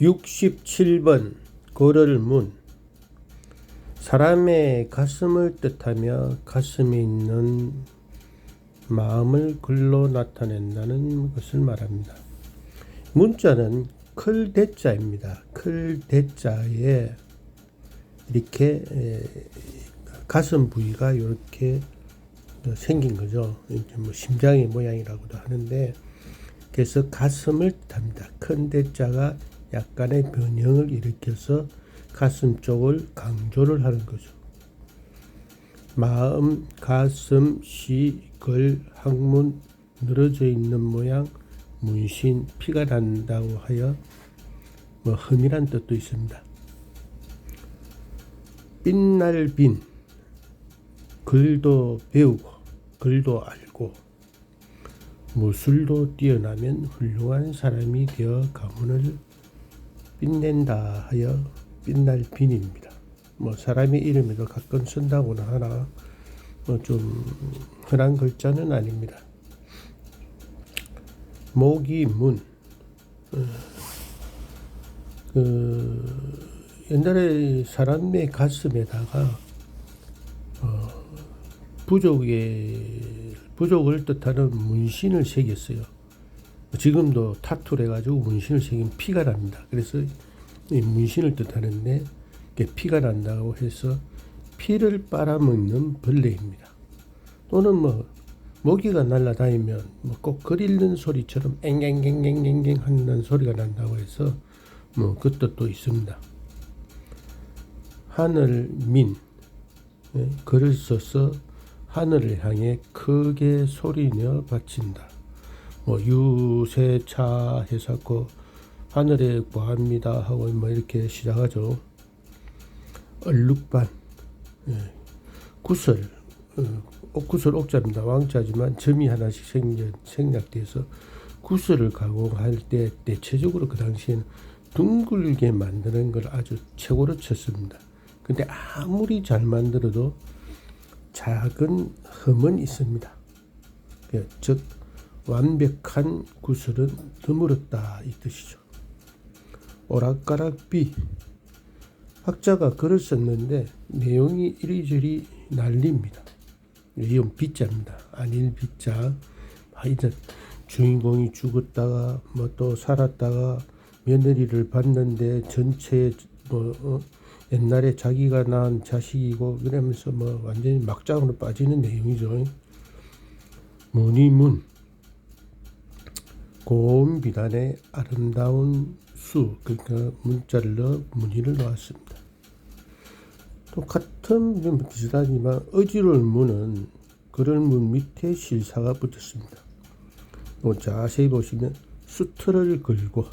67번 고를문 사람의 가슴을 뜻하며 가슴에 있는 마음을 글로 나타낸다는 것을 말합니다. 문자는 클 대자입니다. 클 대자에 이렇게 에, 가슴 부위가 이렇게 생긴 거죠. 이제 뭐 심장의 모양이라고도 하는데 그래서 가슴을 뜻합니다. 큰 대자가 약간의 변형을 일으켜서 가슴 쪽을 강조를 하는 거죠. 마음, 가슴, 시, 글, 항문 늘어져 있는 모양, 문신, 피가 난다고 하여 뭐 흠이란 뜻도 있습니다. 빛날 빈, 글도 배우고, 글도 알고, 무술도 뛰어나면 훌륭한 사람이 되어 가문을 빛낸다 하여 빛날 빈입니다. 뭐 사람의 이름에도 가끔 쓴다고는 하나 뭐 좀 흔한 글자는 아닙니다. 모기 문. 어, 그 옛날에 사람의 가슴에다가 어, 부족의 부족을 뜻하는 문신을 새겼어요. 지금도 타투를 해가지고 문신을 새긴 피가 납니다. 그래서 이 문신을 뜻하는데 피가 난다고 해서 피를 빨아먹는 벌레입니다. 또는 뭐 모기가 날아다니면 뭐 꼭 그릴는 소리처럼 앵앵앵앵앵앵 하는 소리가 난다고 해서 뭐그 뜻도 있습니다. 하늘 민 예, 글을 써서 하늘을 향해 크게 소리내어 바친다. 뭐 유세차 해서 그 하늘에 구합니다 하고 뭐 이렇게 시작하죠. 얼룩반 예. 구설 어, 옥구설 옥자입니다. 왕자지만 점이 하나씩 생략, 생략돼서 구설을 가공할 때 대체적으로 그 당시에는 둥글게 만드는 걸 아주 최고로 쳤습니다. 근데 아무리 잘 만들어도 작은 흠은 있습니다. 예, 즉 완벽한 구슬은 드물었다 이 뜻이죠. 오락가락 비 학자가 글을 썼는데 내용이 이리저리 난립니다. 이건 비자입니다. 아닐 비자. 하여튼 주인공이 죽었다가 뭐 또 살았다가 며느리를 봤는데 전체 뭐 어, 옛날에 자기가 낳은 자식이고 그러면서 뭐 완전히 막장으로 빠지는 내용이죠. 문이문 고운 비단의 아름다운 수 그러니까 문자를 넣어 무늬를 놓았습니다. 또 같은 좀 비슷하지만 어지러울 문은 그럴 문 밑에 실사가 붙었습니다. 또 자세히 보시면 수트를 걸고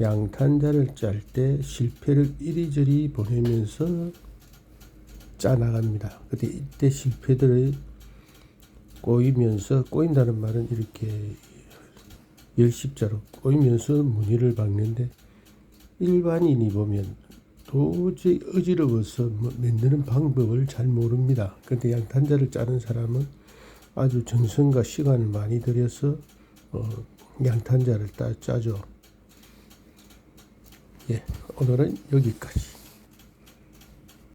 양탄자를 짤 때 실패를 이리저리 보내면서 짜나갑니다. 근데 이때 실패들을 꼬이면서 꼬인다는 말은 이렇게 열십자로 꼬이면서 무늬를 박는데 일반인이 보면 도저히 어지러워서 뭐 만드는 방법을 잘 모릅니다. 근데 양탄자를 짜는 사람은 아주 정성과 시간을 많이 들여서 어, 양탄자를 따, 짜죠. 예, 오늘은 여기까지.